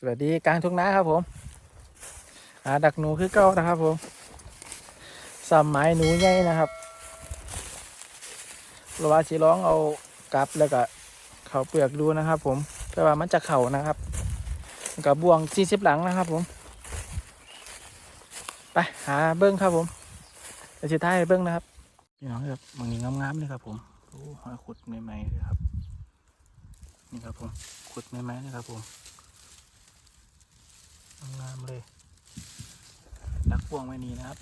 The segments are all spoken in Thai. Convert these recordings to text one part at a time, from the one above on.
สวัสดีกลางทุ่งนาครับผมหาดักหนูคือเก้านะครับผมสามไม้หนูใหญ่นะครับเราว่าสิร้องเอากลับแล้วก็เขาเปลือกดูนะครับ ผมแต่ว่ามันจะเข่านะครับกับบวงสี่สิบหลังนะครับ ผม ไปหาเบิ้งครับผมเดี๋ยวสุดท้ายเบิ้งนะครับพี่น้องครับบางนี้งามๆเลยครับ ผมโอ้หอยขุดใหม่ๆเลยครับ นี่ครับผมขุดใหม่ๆเลยครับผม งามเลย ดักพวงไว้นี้นะครับ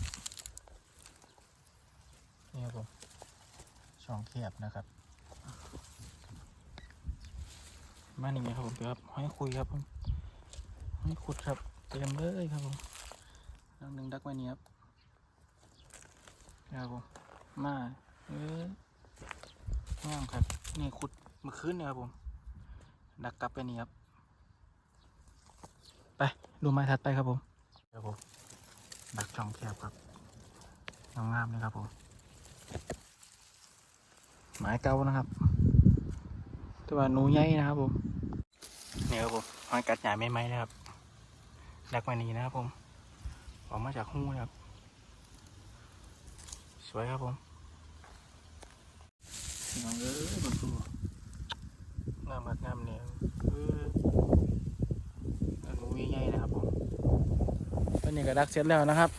นี่ครับผมช่องแคบนะครับมาหนึ่งครับผมครับห้อยคุยครับผมห้อยขุดครับ เต็มเลยครับผมดังหนึ่งดักไว้นี้ครับนี่ครับผมมาเอองามครับ นี่ขุดเมื่อคืนเนี่ยครับผม ดักกลับไปนี่ครับ ไป ดูไม้ถัดไปครับผมครับผมดักช่องแคบครับงามๆเลยครับผมไม้เก่านะครับแตัวาหนูใหญ่นะครับผมนี่ครับผมหอยกัดหยาไม่ไหมนะครับดักไว้นี้นะครับผมออกมาจากหูนะครับ สวยครับผมน้องเอ้ยบนตัวงามมากงามเนี่ย เออหนูใหญ่ๆนะครับผมตอนนี้ก็ดักเสร็จแล้วนะครับ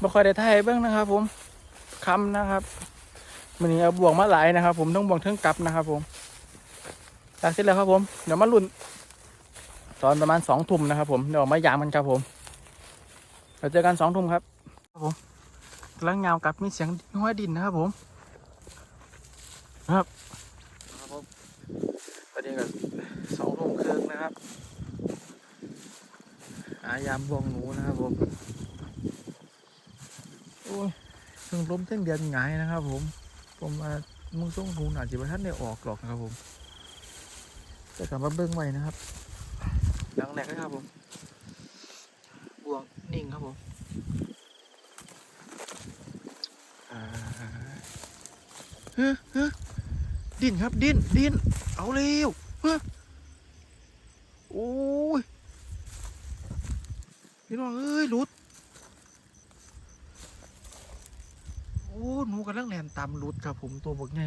บ่ค่อยได้ถ่ายให้เบื้องนะครับ ผมคำนะครับมันนี้เอาบ่วงมาหลายนะครับ ผมต้องบ่วงเทิงกลับนะครับ ผมดักเสร็จแล้วครับ ผมเดี๋ยวมาลุ้นตอนประมาณสองทุ่มนะครับ ผมเดี๋ยวออกมายามกันครับผมเราเจอกันสองทุ่มครับครับผมกำลังเงาวกับมีเสียงห้อยดินนะครับ ผมครับครับผมตอนนี้ก็สองทุ่มครึ่งนะครับ อายามบวงหนูนะครับผมโอ้ยเพิ่งล้มเส้นเดือนหงายนะครับ ผม ผมมามึงส่งหนูหนาจิบทันได้ออกหรอกนะครับผมจะกลับมาเบิ้งไว้นะครับหลังแหลกนะครับผมบวงนิ่งครับผมอ่าเฮ้ยเฮ้ยดิ้นครับดิ้นดิ้นเอาเร็วเฮ้ยโอ้ย พี่น้องเอ้ยหลุด โอ้หนูกำลังแลนตามหลุดครับผมตัวบกไง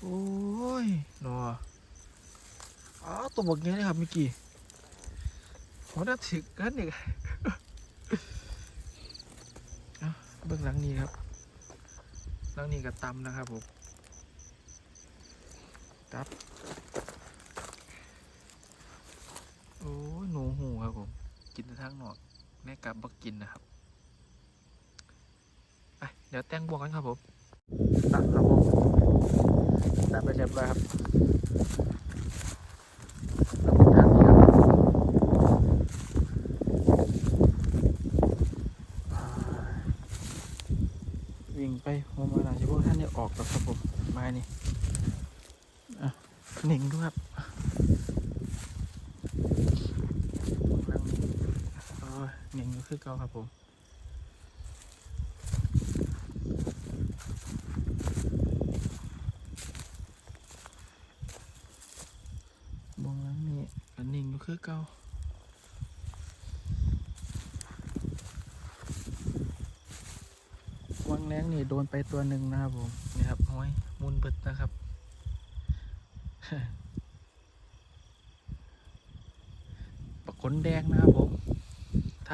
โอ้ยหนออ้าตัวบกไงเลยครับเมื่อกี้หัวน้าถึกกันอีกเอาเบื้องหลังนี้ครับหลังนี้ก็ตำนะครับผมตับ โอ้หนูหูครับผม กินแต่ทั้งหนอกแม่กลับบักกินนะครับไปเดี๋ยวแต่งบวกกันครับผมตัดครับผมตัดไปเรียบร้อยครับวิ่งไปหัวมาหนาชิพวกท่านเนี่ยออกแล้วครับผมมานี่อะหนิงดูครับ ลังโอ้ย เนียงอยู่คือเก่าครับผมบงหลังนี่ก็นิ่งอยู่คือเก่าวังแรงนี่โดนไปตัวหนึ่งนะครับผมนี่ครับห้อยมุนเบิดนะครับปะขนแดงนะครับ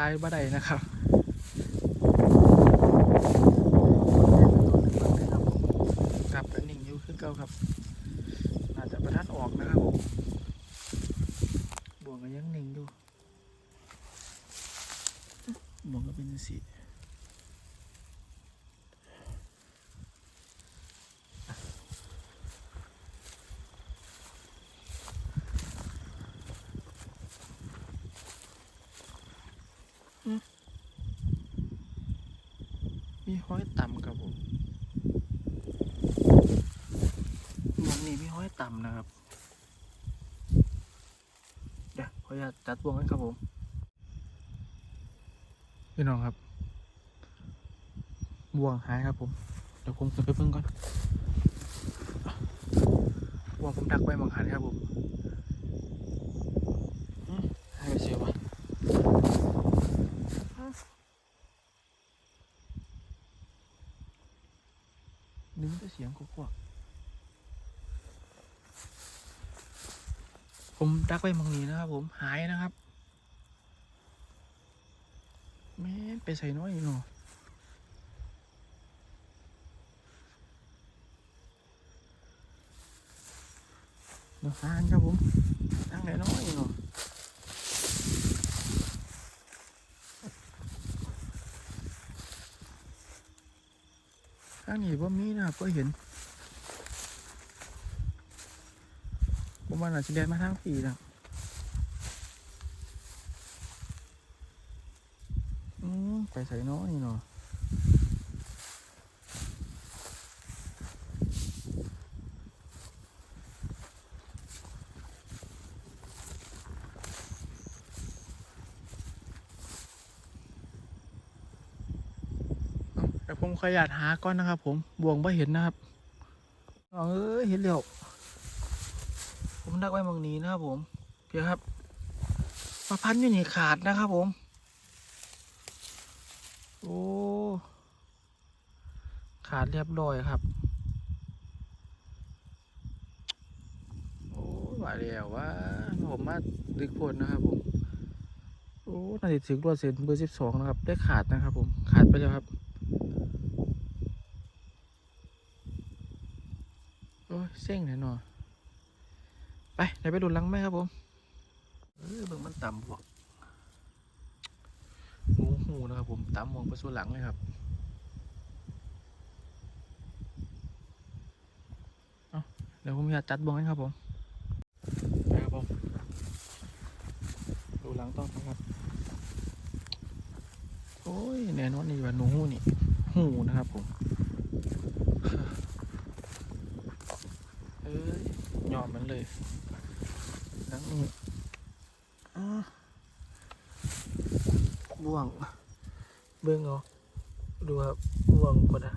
ทายบ่ได้นะครับ ออนุญาตจัดวงกันครับผม พี่น้องครับบวงหายครับผม เดี๋ยวคงจะไปเพิ่งก่อนบวงผมดักไว้บางหันครับผมหายไปเสียวะนึกว่าเสียงกวัก ผมดักไว้มองนี้นะครับ ผมหายนะครับแม่ไปใส่น้อยเนาะเดี๋ยวหานครับผมตั้งไหนน้อยเนาะข้างนี้ว่ามีนะครับก็เห็นผม ว่าน่าจะเดินมาทางปีนะอืมไปใส่น้อยเนาะเอาแต่ผมขออนุญาตหาก่อนนะครับผม บวงไม่เห็นนะครับเอาเอ้ยเห็นแล้ว ผมดักไว้หมองนี้นะครับผมเดี๋ยวครับมาพันอยู่นี่ขาดนะครับผม โอ้ขาดเรียบร้อยครับ โอ้ยว่าแล้วว่าผมมาดึกพดนะครับผมโอ้นาฬิถึงรวดเซ็นเบอร์สิบสองนะครับ ได้ขาดนะครับผมขาดไปแล้วครับโอ้เส้งหน่อยหน่อย ไปเดี๋ยวไปดูหลังไหมครับผม เออเบิ่งมันต่ำพวกงูหูนะครับผมตามมองไปส่วนหลังเลยครับเอาเดี๋ยวผมอยากจัดบวงให้ครับผมไปครับผม ดูหลังต้องนะครับ โอ้ยแน่นอนนี่ว่าหนูหูนี่ หูนะครับผม เอ้ยยอมมันเลย หลังนี้อ่าบ่วง เบิ่งเอาดูครับบ่วงคนอะ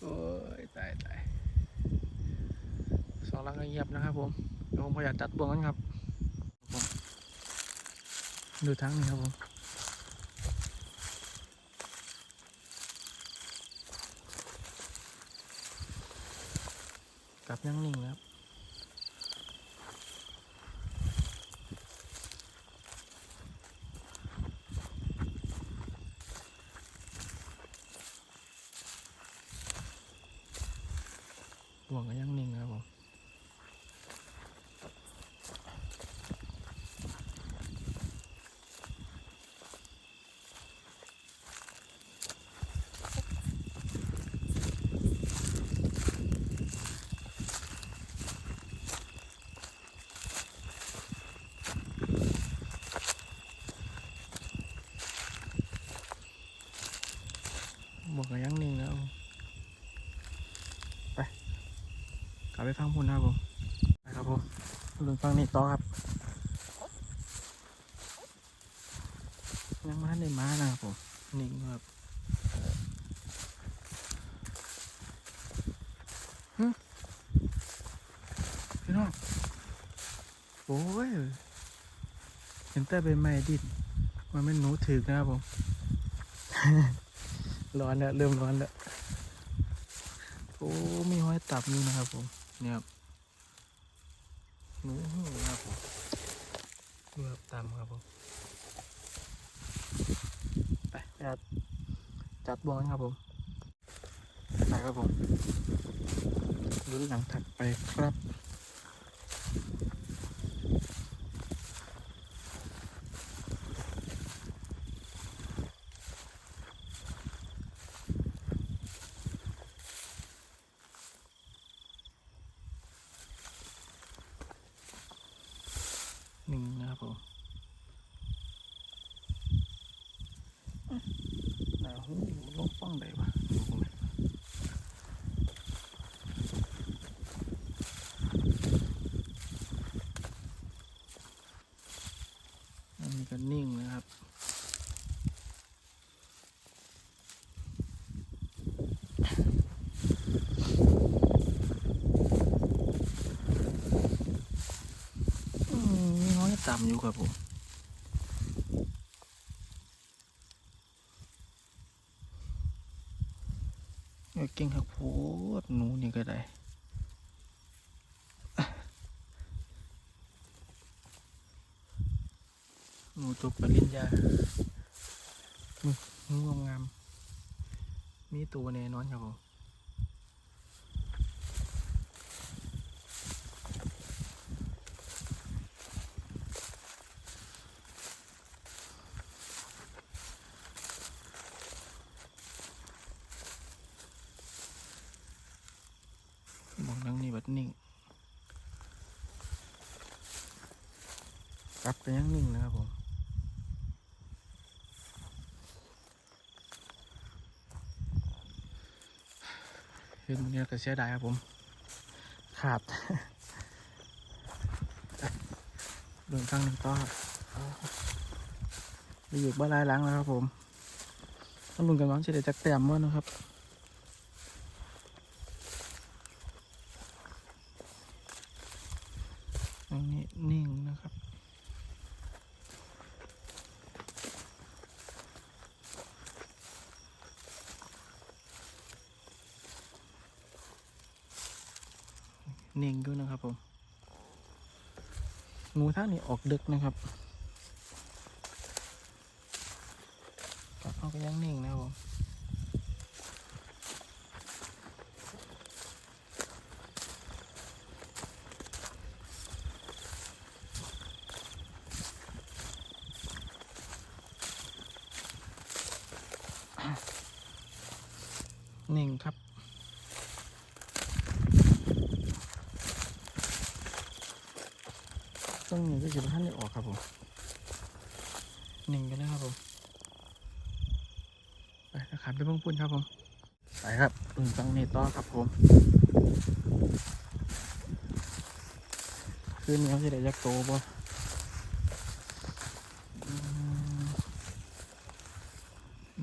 โอ้ยตายตายสองลังก็เงียบนะครับผมเดี๋ยวผมพยายามจัดบ่วงกันครับผมดูทั้งนี้ครับผมกลับยังนิ่งนะครับ ห่วงก็ยังนิ่งนะครับผมห่วงก็ยังนิ่งนะครับผม กลับ ไปฟังพูนนะครับผมไปครับผมลุนฟังนี่ต่อครับ ยังมาในได้านะครับผมนิ่งครับพี่น้องโอ้ยเห็นแต่ใบไม้ดินมันเป็นหนูถึกนะครับผม ร้อนแล้วเริ่มร้อนแล้วโอ้ มีห้อยตับนี่นะครับผม เนี่ยครับหนูหูนครับผมดูครับตามครับผมไปจับจัดบอลครับผมไปครับผมลุ้นหลังถัดไปครับ หนึ่งนะครับผมหนาหูลงฟังได้ปะดูผมหน่อยอันนี้ก็นิ่งนะครับ อืมมีห้อย ต่ำอยู่ครับผม อ เก่งคักโพดหนูนี่ก็ได้ หนูจบปริญญานี่งูงามๆมีตัวแน่นอนครับผม มองนั่งนี่บัดนิ่งกลับไปยังนิ่งนะครับผมเห็นเนี่ยก็เสียดายครับผม ขาดเดินข้างหนึ่งต่อไปอยู่บ้านลายหล้างแล้วครับผมต้องลุ้นกันว่าจะได้จักแต้มเมั้นะครับ ตรงนี้นิ่งนะครับ นิ่งด้วยนะครับผม งูท่านี่ออกดึกนะครับเขาก็ยังนิ่งนะครับผม นิ่งครับ ต้องอย่างที่สิบท่านได้ออกครับผม นิ่งกันนะครับผม ไปนะครับไปเพิ่งพูดครับผม ไปครับอึ่ งฟังครับผม คืนนี้เขาจะได้ยักโตบ่อืม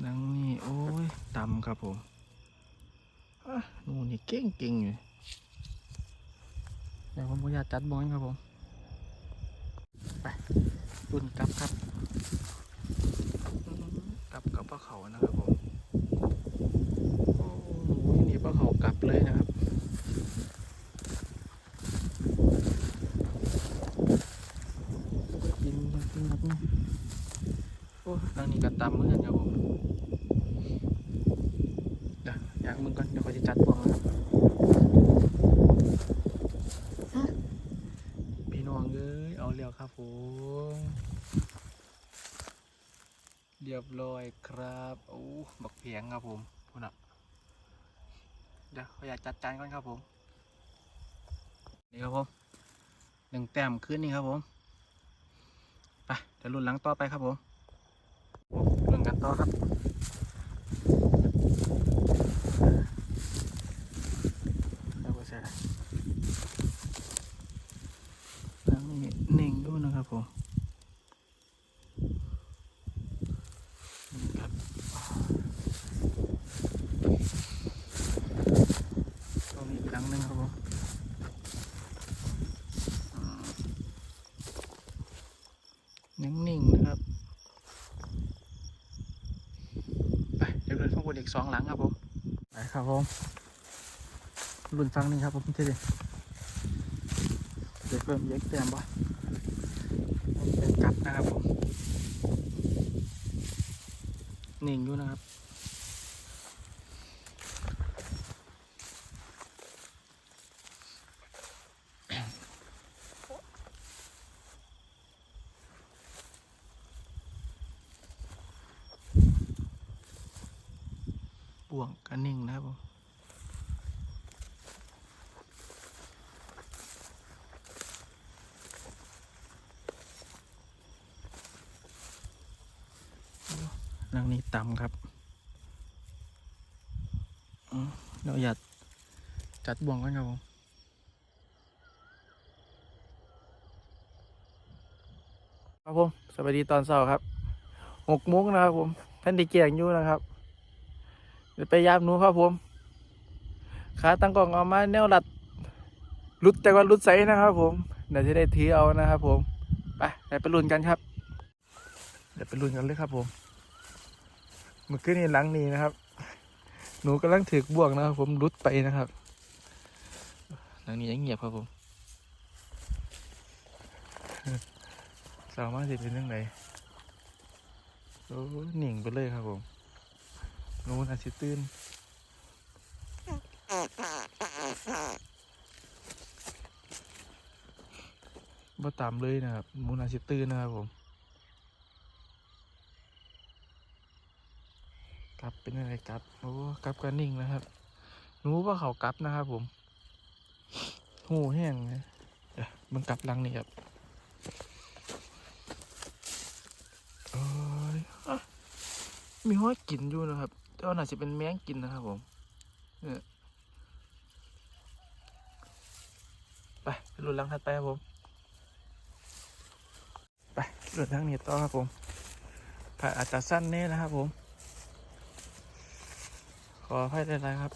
นังนี่โอ้ยต่ำครับผมอะนูนี่เก่งเก่งอยู่เดี๋ยวผมขอนุญาตจัดบอลครับผม ไปรุ่นกลับครับ กลับกับปลาเขานะครับผม โอ้หนูนี่ปลาเขา กลับเลยนะครับ กินกินครับนี่โอ้ทางนี้ก็ตำเหมือนกันครับผมเดี๋ยวอยากมึงก่อนเดี๋ยวเขาจะจัดพวงนะครับพี่น้องเอ้ยเอาเร็วครับผมเรียบร้อยครับ โอ้ บักเพียงครับผม เดี๋ยวขาอยากจัดจานก่อนครับผม นี่ครับผมหนึ่งแต้มขึ้นนี่ครับผม ไปเดี๋ยวรุ่นหลังต่อไปครับผมรุ่นกันต่อครับ แล้วก็จะแล้วนี่นิ่งด้วยนะครับผมนี่ครับตรงนี้อีกครั้งหนึ่งครับผมอืมนิ่งๆนะครับ ไปเดี๋ยวเดินข้างบนอีกสองหลังครับผม ไป ครับผมรุ่นฟังนี่ครับผมเท่ดิเดี๋ยวเพิ่มเย็กแต้มบ่เป็นกลับนะครับผมนิ่งอยู่นะครับวงก็นิ่งนะครับผม นังนี้ต่ำครับอืมเราอยาก จัดบ่วงกันครับผมครับผมสวัสดีตอนเช้าครับหกโมงนะครับผมท่านดีเกียงอยู่นะครับเดี๋ยวไปยามหนูครับผมขาตั้งกล่องเอามาแนวหลัดรุดแต่ว่ารุดใสนะครับผมเดี๋ยวจะได้ถือเอานะครับผมไปเดี๋ยวไปลุ้นกันครับ เดี๋ยวไปลุ้นกันเลยครับผมเมื่อคืนนี้หลังนี้นะครับ หนูกำลังถือบ่วงนะครับผมรุดไปนะครับ หลังนี้ยังเงียบครับผมสามารถสิเป็นเรื่องไหนโอ้หนิ่งไปเลยครับผมนู้น่าสิตื่นบ่ตามเลยนะครับหนูน่าสิตื่นนะครับผมกลับเป็นอะไรกลับโอ้กลับกันนิ่งนะครับหนูว่าเขากลับนะครับผม หูแห้งนะเดี๋ยวมันกลับลังนี่ครับโอ้ยมีห้อยกินอยู่นะครับแต่ว่าน่าจะเป็นแมงกินนะครับผมเนี่ยไปไปหลุดลังถัดไปครับผม ไปหลุดทางนี้ต่อครับผมผ่าอาจจะสั้นแน่นะครับผม ขออภัยได้ไรครับ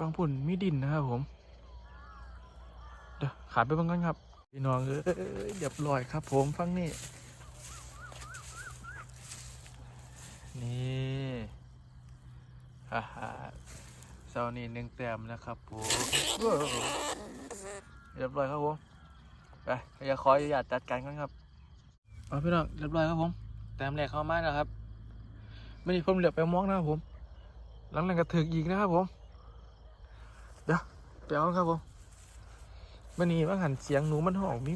ฟังผุ่นมีดินนะครับผม เดี๋ยวขาดไปบ้างกันครับ พี่น้องเอ้ยเรียบร้อยครับ ผมฟังนี่ นี่ฮ่าฮ่าเสาร์นี้หนึ่งแต้มนะครับผมเรียบร้อยครับผม ไปอย่าขอยอย่าจัดการกันครับเอาพี่น้องเรียบร้อยครับผม แต้มแรกเข้ามาแล้วครับ ไม่ได้ผมเหลือไปมองนะครับผม หลังนั้นก็ถึกอีกนะครับผม ดี๋ยวเดี๋ยวครับผมมันนี่ว่าหันเสียงหนูมันหอกมี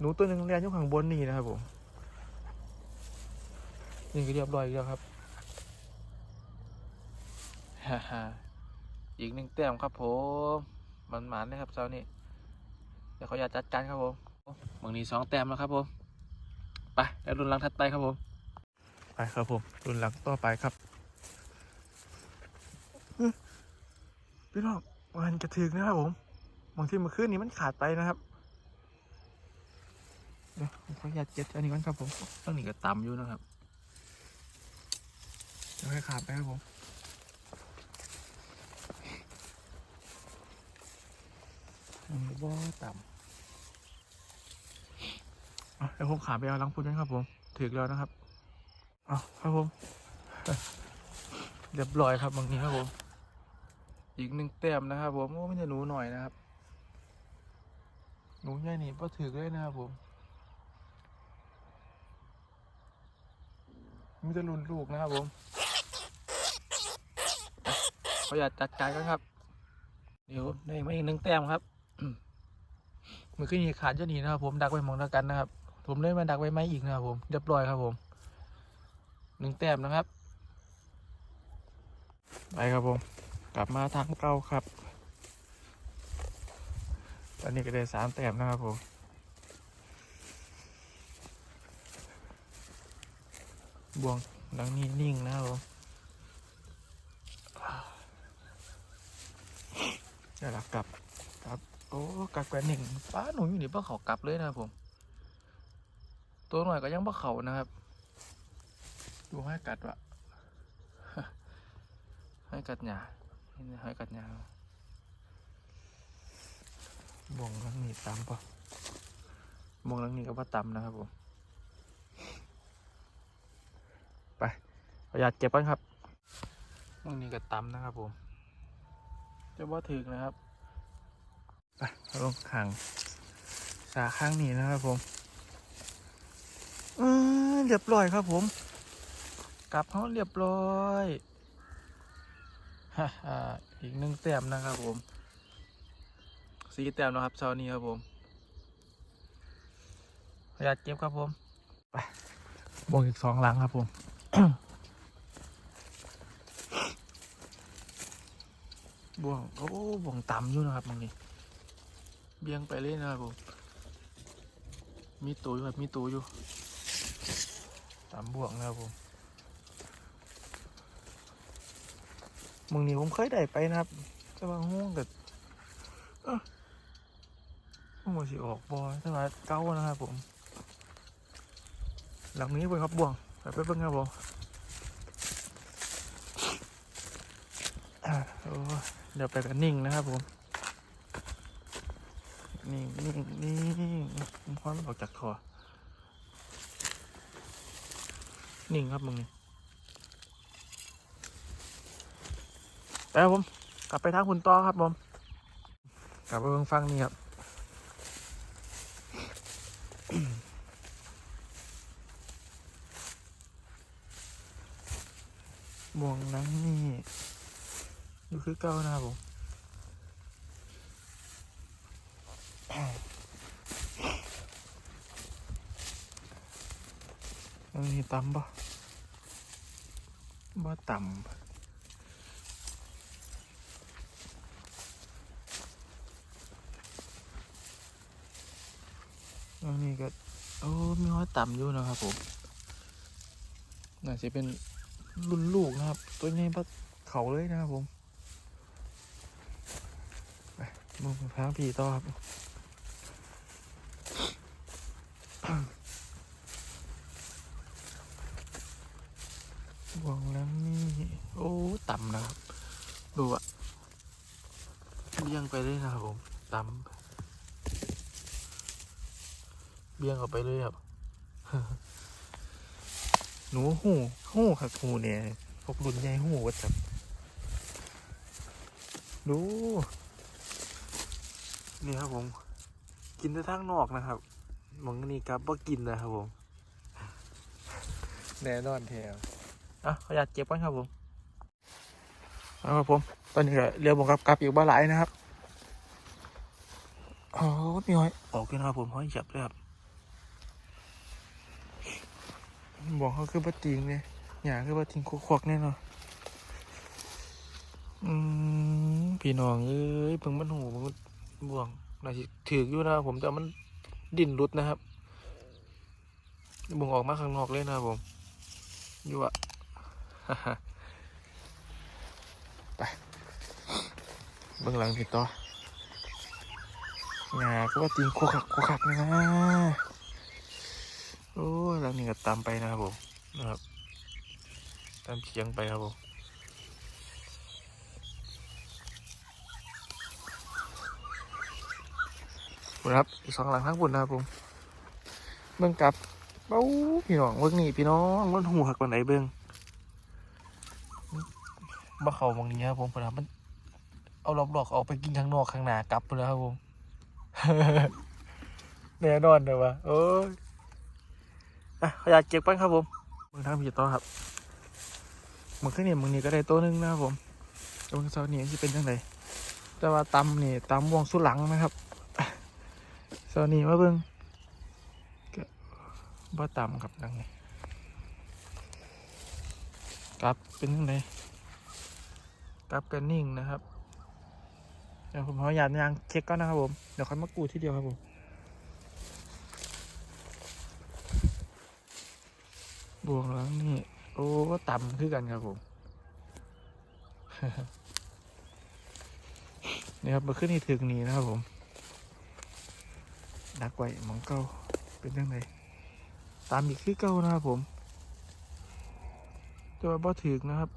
หนูตัวหนึ่งเรียนอยู่ข้างบนนี่นะครับผมนี่ก็เรียบร้อยอีกแล้วครับฮ่าฮ่าอีกหนึ่งแต้มครับผมมันหมานเลยครับเช้านี้เดี๋ยวเขาอยากจัดการครับผมบางนี้สองแต้มแล้วครับผมไปแล้วรุ่นหลังถัดไปครับผมไปครับผมรุ่นหลังต่อไปครับอื้อพี่น้อง มันกระถึกนะครับผมบางทีเมื่อคืนนี้มันขาดไปนะครับเดี๋ยวผมขออนุญาตเก็บอันนี้ก่อนครับผมต้องนี้ก็ต่ำอยู่นะครับเดี๋ยวให้ขาดไปครับผมอันนี้บ่ต่ำเดี๋ยวผมขาไปเอาลังพุ่นกันครับผมถึกแล้วนะครับเอ๋อครับผมเรียบร้อยครับบางทีครับผม อีกหนึ่งแต้มนะครับผมโอ้ไม่ใช่หนูหน่อยนะครับ หนูใหญ่นี่พอถึกเลยนะครับผมมีแต่รุ่นลูกนะครับผมเขาอยากจัดการกันครับ เดี๋ยวได้มาอีกหนึ่งแต้มครับมือขึ้นี่ขาดเจ้าหนีนะครับผมดักไว้หมองเดียวกันนะครับ ผมเลยมาดักไว้ไม้อีกนะครับผมเรียบร้อยครับผมหนึ่งแต้มนะครับ ไปครับผม กลับมาทางเก่าครับ ตอนนี้ก็ได้สามแต้มนะครับผมบวงหลังนี้นิ่งนะครับผมจะหลักกลับครับโอ้กลับกันหนึ่งป้าหนูอยู่นี่ป้าเขากลับเลยนะครับผม ตัวหน่อยก็ยังป้าเขานะครับ ดูให้กัดวะให้กัดหยา นี่ให้กัดหยาบ่งลังนี้ตำปะบ่งลังนี้ก็ว่าตำนะครับผมไปประหยัดเก็บกันครับบ่งนี้ก็ตำนะครับผมจะว่าถึกนะครับไปลงขังสาข้างนี้นะครับผมเออเรียบร้อยครับผม กลับเขาเรียบร้อย อีกหนึ่งแต้มนะครับผมสี่แต้มนะครับเช้านี้ครับผมออนุญาตเก็บครับผมไปบวกอีกสองหลังครับผมบ่วงโอ้บ่วงต่ำอยู่นะครับตรงนี้ เบี่ยงไปเลยนะครับผม มีตัวอยู่ครับ มีตัวอยู่ตามบ่วงนะครับผม มึงนี่ผมเคยได้ไปนะครับแต่ว่าห่วงกับเอ้อห่วงสิออกบอแต่ว่าเก้านะครับผม หลังนี้เป็นครับบ่วงไปไปเบิ่งครับผมอ่าโอ้เดี๋ยวไปกันนิ่งนะครับผม นิ่งนิ่งนิ่งผมพร้อมออกจากคอ นิ่งครับมึงนี่ ไปครับผม กลับไปทางคุณต่อครับผม กลับไปเบิ่งฟังนี่ครับบ่วงนังนี่อยู่คือเก่านะครับผมอันนี้ต่ำปะบ่ต่ำอันนี้ก็ โอ้ มีห้อย ต่ำอยู่นะครับผมน่าจะเป็นรุ่นลูกนะครับ ตัวนี้พัดเขาเลยนะครับผมไปมองไปทางผีต่อครับวงแล้วนี่ โอ้ ต่ำนะครับ ดูอะเบี่ยงไปเลยนะครับผม ต่ำเบี่ยงออกไปเลยครับ หนูหูหูครับหูเนี่ยพวกรุ่นใหญ่หูวัดครับดูนี่ครับผม กินแต่ทางนอกนะครับมองนี่ครับว่ากินนะครับผมแน่นอนแถวอะขออยากเก็บไว้ครับผมเอาครับผม ตอนนี้ก็เรือบอกกับกับอยู่บ้านหลายนะครับ อ๋อมีหอยออกด้วยนะครับผมหอยหยับเลยครับ บอกเขาคือบัติงเลยหยาคือบัติงควักแน่นอนอืมพี่น้องเอ้ยเพิ่งมันหูมันบ่วงน่าจะถืออยู่นะผมแต่มันดิ้นรุดนะครับบ่วงออกมาข้างนอกเลยนะผมอยู่อะไปเบื้องหลังผิดต่อหงาก็ว่าตีนโคคักโคคักนะ อ้ยหลังนี้ก็ตามไปนะครับผมนะครับตามเฉียงไปครับผมคุณครับอีกสองหลังทั้งบุญนะครับผมเบื้องกลับเบ้าพี่น้องเบื้องนี่พี่น้องมันหูหักว่าไหนเบื้องบ่เขาบางนี้ครับผมเพราะว่ามันเอารอบๆออกไปกินข้างนอกข้างหน้ากลับไปแล้วครับผมแน่นอนเลยวะโอ้ย อะขอยากเก็บไปครับผมมึงทำผิดต่อครับมึงขึ้นเนี่มึงนี่ก็ได้ตัวหนึงนะครับผมตัวมึงเสานี้จะเป็นยังไงแต่ว่าตำนี่ตำวงสุดหลังนะครับเสานี้มาเบิ่งก็บ่ตำครับดังไงกลับเป็นยังไงกลับกันนิ่งนะครับเดี๋ยวผมขออนุญาตยางเช็คก่อนนะครับผมเดี๋ยวค่อยมากูที่เดียวครับผม บวกแล้วนี่ โอ้ต่ำขึ้นกันครับผมนี่ครับมาขึ้นที่ถึงนี้นะครับผมดักไว้มองเก้าเป็นยังไงตามอีกคือเก้านะครับผมต่ว่าบ่ถึกนะครับ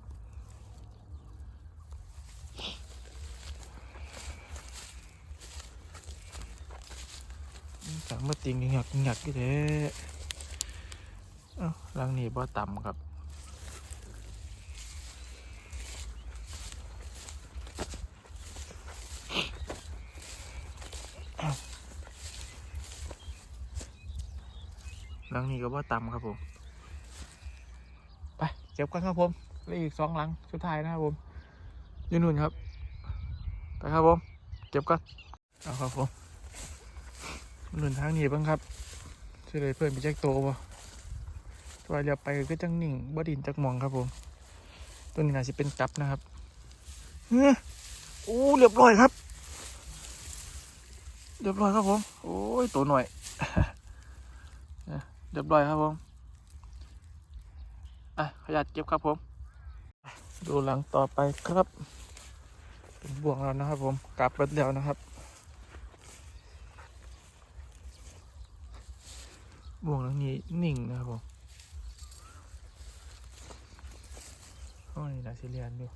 สั่งมาติงหยักหยักกี่เด้อ ลังนี้บ่ต่ำครับลังนี้ก็บ่ต่ำครับผม ไปเก็บกันครับผมเหลืออีกสองลังสุดท้ายนะครับผมยืนนู่นครับ ไปครับผม เก็บกันเอาครับผมหนุนทางนี้บ้างครับช่วยเลยเพื่อนมีแจ็คโตบ่ ตัวเรียบไปก็จังหนิ่งบดินจักมองครับผม ตัวนี้น่าจะเป็นกับนะครับเฮ้ยโอ้เรียบร้อยครับ เรียบร้อยครับผม โอ้ยตัวหน่อยเนี่ยเรียบร้อยครับผม อะขยัดเก็บครับผม ดูหลังต่อไปครับเป็นบ่วงแล้วนะครับผมกลับไปแล้วนะครับบ่วงหลังนี้นิ่งนะครับผม วงนี้นะสิเรียนอยู่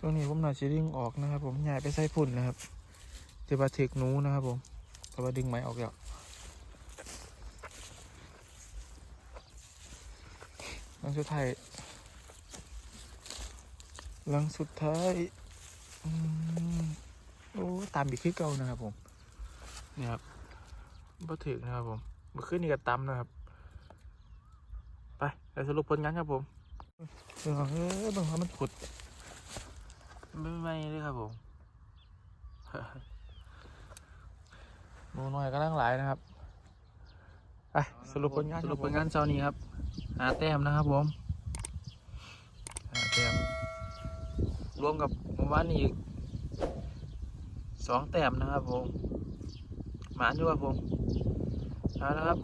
ตัวนี้ผมหน่าชิลิ่งออกนะครับ ผมใหญ่ไปใส่พุ่นนะครับจะมาถึกนูนะครับผมแต่าดึงไม้ออกแล้วต้องชุดไทย หลังสุดท้ายอืมโอ้ตามอีกคือเก่านะครับผมนี่ครับบ่ถึกนะครับผมเมื่อคืนนี่ก็ตำนะครับ ไปไปสรุปผลงานครับผมเออเออเบิ่งว่ามันขุดไม่ไม่เลยครับผมหนูน้อยก็นั่งหลายนะครับไปสรุปผลงานสรุปผลงานเช้านี้ครับหาแต้มนะครับผมหาแต้ม รวมกับเมื่อวานนี้อีกสองแต้มนะครับผมหมานอยู่ครับผมเอาละครับ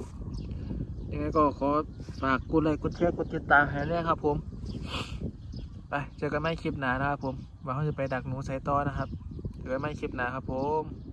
ยังไงก็ขอฝากกดไลค์กดแชร์กดติดตามให้ด้วยครับ ผม ไปเจอกันไม่คลิปหนานะครับผมว่าเขาจะไปดักหนูใส่ต่อนะครับเจอกันไม่คลิปหนาครับผม